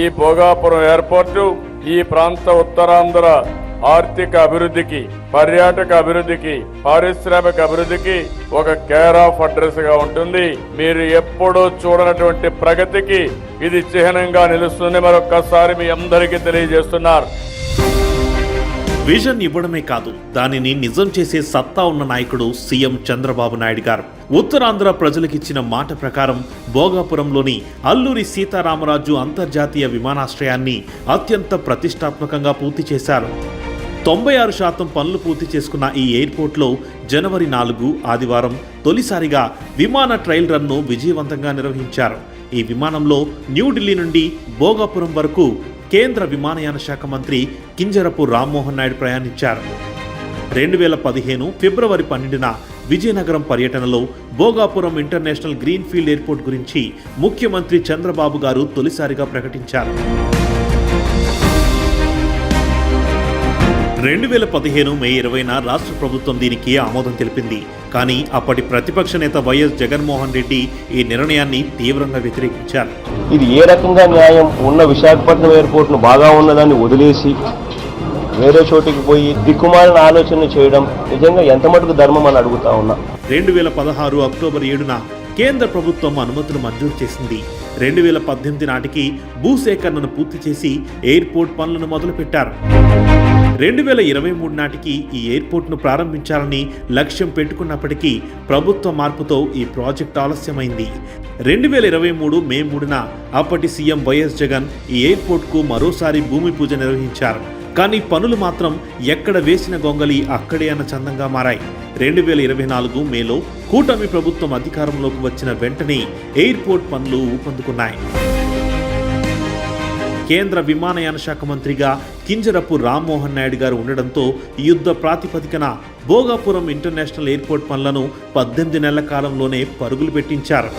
ఈ భోగాపురం ఎయిర్పోర్టు ఈ ప్రాంత ఉత్తరాంధ్ర ఆర్థిక అభివృద్ధికి పర్యాటక అభివృద్ధికి పారిశ్రామిక అభివృద్ధికి ఒక కేర్ ఆఫ్ అడ్రస్గా ఉంటుంది. మీరు ఎప్పుడూ చూడనటువంటి ప్రగతికి ఇది చిహ్నంగా నిలుస్తుంది. మరొక్కసారి మీ అందరికీ తెలియజేస్తున్నారు. విజన్ ఇవ్వడమే కాదు దానిని నిజం చేసే సత్తా ఉన్న నాయకుడు సీఎం చంద్రబాబు నాయుడు గారు. ఉత్తరాంధ్ర ప్రజలకిచ్చిన మాట ప్రకారం భోగాపురంలోని అల్లూరి సీతారామరాజు అంతర్జాతీయ విమానాశ్రయాన్ని అత్యంత ప్రతిష్టాత్మకంగా పూర్తి చేశారు. తొంభై ఆరు శాతం పనులు పూర్తి చేసుకున్న ఈ ఎయిర్పోర్ట్లో జనవరి నాలుగు ఆదివారం తొలిసారిగా విమాన ట్రయల్ రన్ను విజయవంతంగా నిర్వహించారు. ఈ విమానంలో న్యూఢిల్లీ నుండి భోగాపురం వరకు కేంద్ర విమానయాన శాఖ మంత్రి కింజరపు రామ్మోహన్ నాయుడు ప్రయాణించారు. రెండు వేల పదిహేను ఫిబ్రవరి పన్నెండున విజయనగరం పర్యటనలో భోగాపురం ఇంటర్నేషనల్ గ్రీన్ఫీల్డ్ ఎయిర్పోర్ట్ గురించి ముఖ్యమంత్రి చంద్రబాబు గారు తొలిసారిగా ప్రకటించారు. రెండు వేల పదిహేను మే ఇరవైన రాష్ట్ర ప్రభుత్వం దీనికి ఆమోదం తెలిపింది. కానీ అప్పటి ప్రతిపక్ష నేత వైఎస్ జగన్మోహన్ రెడ్డి ఈ నిర్ణయాన్ని తీవ్రంగా వ్యతిరేకించారు. ఇది ఏ రకంగా న్యాయం? ఉన్న విశాఖపట్నం ఎయిర్పోర్ట్ను బాగా ఉన్నదాన్ని వదిలేసి వేరే చోటికి పోయి దిక్కుమాలిన ఆలోచన చేయడం నిజంగా ఎంత మటుకు ధర్మం అని అడుగుతా ఉన్నా. రెండు వేల పదహారు అక్టోబర్ ఏడున కేంద్ర ప్రభుత్వం అనుమతులు మంజూరు చేసింది. రెండు వేల పద్దెనిమిది నాటికి భూసేకరణను పూర్తి చేసి ఎయిర్పోర్ట్ పనులను మొదలుపెట్టారు. రెండు వేల ఇరవై మూడు నాటికి ఈ ఎయిర్పోర్ట్ను ప్రారంభించాలని లక్ష్యం పెట్టుకున్నప్పటికీ ప్రభుత్వ మార్పుతో ఈ ప్రాజెక్ట్ ఆలస్యమైంది. రెండు వేల ఇరవై మూడు మే మూడున అప్పటి సీఎం వైఎస్ జగన్ ఈ ఎయిర్పోర్ట్కు మరోసారి భూమి పూజ నిర్వహించారు. కానీ పనులు మాత్రం ఎక్కడ వేసిన గొంగలి అక్కడే అన్న చందంగా మారాయి. రెండు వేల ఇరవై నాలుగు మేలో కూటమి ప్రభుత్వం అధికారంలోకి వచ్చిన వెంటనే ఎయిర్పోర్ట్ పనులు ఊపందుకున్నాయి. కేంద్ర విమానయాన శాఖ మంత్రిగా కింజరపు రామ్మోహన్ నాయుడు గారు ఉండడంతో యుద్ధ ప్రాతిపదికన భోగాపురం ఇంటర్నేషనల్ ఎయిర్పోర్ట్ పనులను పద్దెనిమిది నెలల కాలంలోనే పరుగులు పెట్టించారు.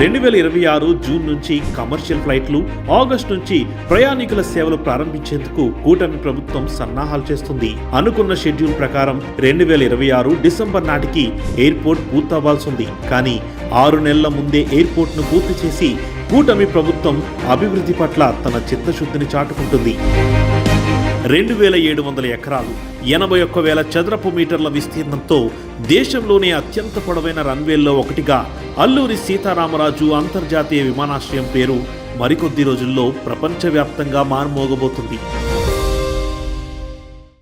రెండు వేల ఇరవై ఆరు జూన్ నుంచి కమర్షియల్ ఫ్లైట్లు ఆగస్టు నుంచి ప్రయాణికుల సేవలు ప్రారంభించేందుకు కూటమి ప్రభుత్వం సన్నాహాలు చేస్తుంది. అనుకున్న షెడ్యూల్ ప్రకారం రెండు వేల ఇరవై ఆరు డిసెంబర్ నాటికి ఎయిర్పోర్ట్ పూర్తవ్వాల్సి ఉంది కానీ ఆరు నెలల ముందే ఎయిర్పోర్ట్ను పూర్తి చేసి కూటమి ప్రభుత్వం అభివృద్ధి పట్ల తన చిత్తశుద్ధిని చాటుకుంటుంది. రెండు వేల ఏడు వందల ఎకరాలు. ఎనభై ఒక్క వేల చదరపు మీటర్ల విస్తీర్ణంతో దేశంలోనే అత్యంత పొడవైన రన్వేల్లో ఒకటిగా అల్లూరి సీతారామరాజు అంతర్జాతీయ విమానాశ్రయం పేరు మరికొద్ది రోజుల్లో ప్రపంచవ్యాప్తంగా మారుమోగబోతుంది.